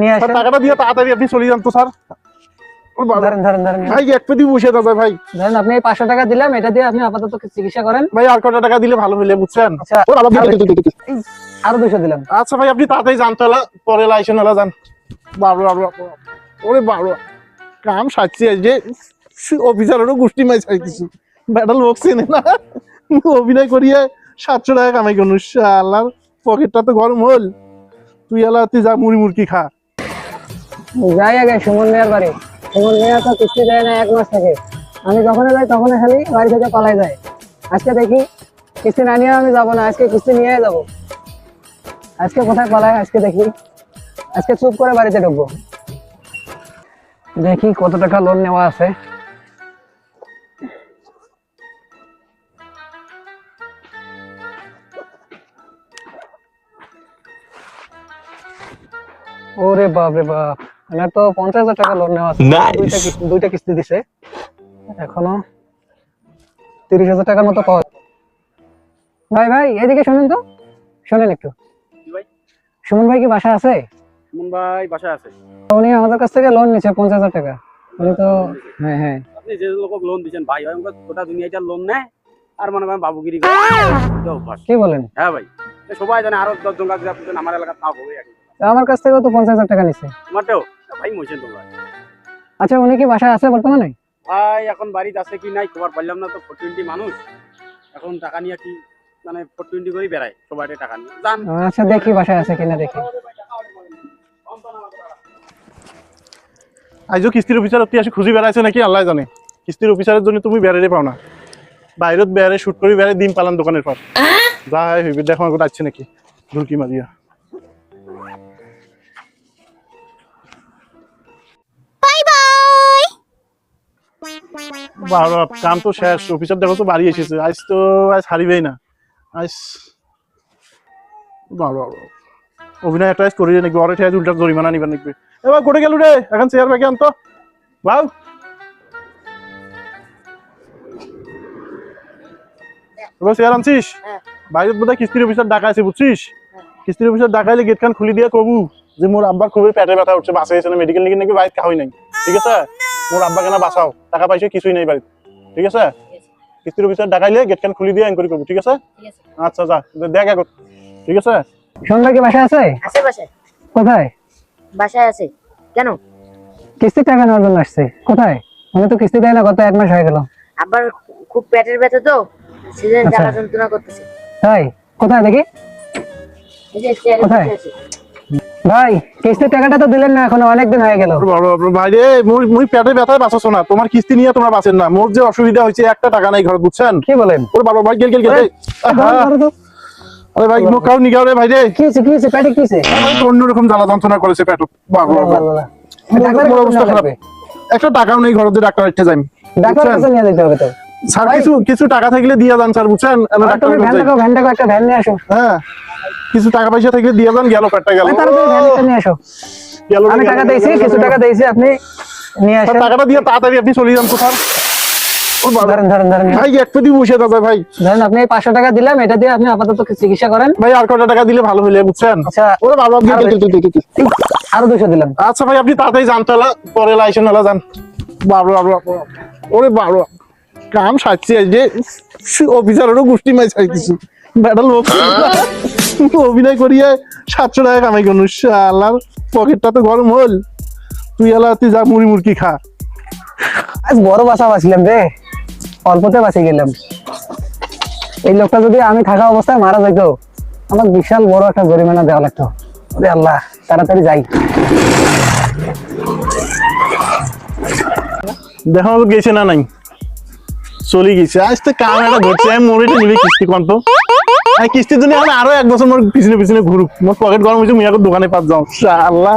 নিয়ে স্যার আসেন। টাকাটা দিয়ে তাড়াতাড়ি আপনি চলে যান তো স্যার। ওর বাবা। ধরেন ধরেন ধরেন। ভাই এক পেটি বসে দাদা ভাই। ধরেন আপনি এই পাঁচশো টাকা দিলাম এটা দিয়ে আপনি আপাতত চিকিৎসা করেন। ভাই আর কটা টাকা দিলে ভালো হইলে বুঝছেন? আচ্ছা। আরও দুশো দিলাম। আচ্ছা ভাই আপনি তাড়াতাড়ি যান তো এলা, পরে লাইসেন এলা যান। বাবু বাবু ওরে বাবু কাম সাচ্ছি আজ যে অফিসারেরও গোষ্ঠী মাই চাইতেছি বেটা লোক চেনে না। অভিনয় করিয়ে সাতশো টাকা কামাই করুন পকেটটা তো গরম হল। তুই এলা তুই যা মুড়ি মুড়কি খা। যাই আগে, সুমন মেয়ার বাড়ি। সুমন মেয়ার তো কিস্তি দেয় না এক মাস থেকে। আমি যখনই যাই, তখনই খালি বাড়ি থেকে পালাই যায়। আজকে দেখি কিস্তি না নিয়ে আমি যাব না, আজকে কিস্তি নিয়ে যাব। আজকে কোথায় পালাই, আজকে দেখি। আজকে চুপ করে বাড়িতে ঢুকবো। দেখি কত টাকা লোন নেওয়া আছে। ওরে বাপ রে বাপ। আমার তো পঞ্চাশ হাজার টাকা লোন নেওয়া আছে। দুইটা কিস্তি দিছে। এখনও তিরিশ হাজার টাকার মতো পাওয়া ভাই ভাই এদিকে শুনুন তো। শোনেন একটু। সুমন ভাই কি বাসা আছে? সুমন ভাই বাসায় আছে। উনি আমাদের কাছ থেকে লোন নিচ্ছে পঞ্চাশ হাজার টাকা। উনি তো হ্যাঁ হ্যাঁ। আপনি যে লোক লোন দিচ্ছেন ভাই ভাই আমাকে গোটা দুনিয়াটা লোন নেয় আর মনে করেন বাবুগিরি কি বলেন? হ্যাঁ ভাই। সবাই জানে আরও দশ জন আমার এলাকার তাও হবে আমার কাছ থেকেও তো পঞ্চাশ হাজার টাকা নিচ্ছে তোমারটাও? ভাই মইছেন তোমরা আচ্ছা উনি কি বাসায় আছে বর্তমানে? ভাই এখন বাড়িতে আছে কি নাই খবর পাইলাম না তো ফোর টোয়েন্টি মানুষ। এখন টাকা নিয়ে কি মানে ফোর টোয়েন্টি করেই বেড়ায় সবাই টাকা নিয়ে। যান। আচ্ছা দেখি বাসায় আছে কিনা দেখি। আইজো কিস্তির অফিসার অতি আসি খুঁজি বেড়াইছে নাকি আল্লাহ জানে। কিস্তির অফিসারের জন্য তুমি বেড়ারে পাও না। বাইরত বেড়ে শুট করে বেড়ে ডিম পালান দোকানের পর। যাই হইবে দেখো আমার আসছে নাকি ঢুলকি মারিয়া। কাম তো শেষ অফিসার দেখো তো বাড়ি এসেছে। আজ তো আজ হারিবেই না। আজ অভিনয় একটা করি নাকি উল্টা জরিমানা নাকি এবার গেল রে এখন চেয়ার ব্যাগে আনতো। বাউ। এবার চেয়ার আনছিস? বাইরে বোধহয় কিস্তির অফিসার ডাকা আছে বুঝছিস? কিস্তির অফিসার ডাকাইলে গেট খান খুলি দিয়ে কবু। যে মোর আব্বার খুবই পেটে ব্যথা উঠছে বাসে এসে মেডিকেল নিয়ে নাকি বাইক খাওয়াই নাই। ঠিক আছে? মোর আব্বা কেনা বাঁচাও। টাকা পাইছো কিছুই নাই বাড়িতে ঠিক আছে? কিস্তির অফিসার ডাকাইলে গেট খান খুলি দিয়ে এনকোয়ারি করব ঠিক আছে? আচ্ছা যা। দেখ এখন ঠিক আছে? ভাই কি বাসায় আছে? আছে বাসায়। কোথায়? বাসায় আছে। কেন? কিস্তি টাকা নেওয়ার জন্য আসছে। কোথায়? উনি তো কিস্তি দেয় না গত এক মাস হয়ে গেল। আবার খুব পেটের ব্যথা তো সিজন আচ্ছা। জ্বালা যন্ত্রণা করতেছে। তাই? কোথায় দেখি? এই যে কোথায়? ভাই কিস্তির টাকাটা তো দিলেন না এখনও অনেকদিন হয়ে গেল। ভাই রে মুই মুই পেটে ব্যথায় বাঁচাছো না। তোমার কিস্তি নিয়ে তোমরা বাঁচেন না। মোর যে অসুবিধা হয়েছে একটা টাকা নাই ঘরে বুঝছেন? কি বলেন? ওর বাবা ভাই গেল গেল গেল এই, আহা, ধরো, ধরো। তো। আরে ভাই মুখ খাও নিগাও রে ভাই রে। কি হয়েছে কি হয়েছে পেটে কি হয়েছে? অন্যরকম জ্বালা যন্ত্রণা করেছে পেট। বাবা বাবা ডাক্তারের মোর কাছে অবস্থা খারাপ। একটা টাকাও নেই ঘরে ডাক্তার যাই ডাক্তারের কাছে নিয়ে যেতে হবে তো। স্যার কিছু কিছু টাকা থাকলে দিয়ে যান স্যার বুঝছেন? ডাক্তার ভ্যান একটা ভ্যান আসো। হ্যাঁ। কিছু টাকা পয়সা থাকলে দিয়া যান গেল পেটটা গেল। আমি টাকা দিয়েছি কিছু টাকা দিয়েছি আপনি নিয়ে আসেন। টাকাটা দিয়ে তাড়াতাড়ি আপনি চলে যান ধরেন ভাই এক পেটি বসে দাদা ভাই। ধরেন আপনি পাঁচশো টাকা দিলাম এটা দিয়ে আপনি আপাতত চিকিৎসা করেন? ভাই আর কটা টাকা দিলে ভালো হইলে বুঝছেন? আচ্ছা। ওরে বাবা আরও দুশো দিলাম। আচ্ছা ভাই আপনি তাড়াতাড়ি যান পরে লাইসেন যান। বাবু বাবু ওরে বাবু কাম সাচ্ছি যে অফিসারেরও গোষ্ঠী মাই চাইতেছি বেটা লোক। অভিনয় করিয়ে সাতশো টাকা কামাই করুন। শালার পকেটটা তো গরম হল। তুই এলা তুই যা মুড়ি মুড়কি খা। আজ বড় বাসা বাঁচলাম রে। অল্পতে বাঁচে গেলাম। এই লোকটা যদি আমি থাকা অবস্থায় মারা যেত আমার বিশাল বড় একটা জরিমানা দেওয়া লাগতো। ওরে আল্লাহ তাড়াতাড়ি যাই। দেখো গেছে না নাই? চলে গেছে। আজ তো কাম একটা ঘটছে আমি মোড়ে নিবি কিস্তি কম তো আমি কিস্তির জন্য আরও এক বছর মোর পিছনে পিছনে ঘুরুক। মোর পকেট গরম হয়েছে মিয়াকে দোকানে পাত যাও। শালা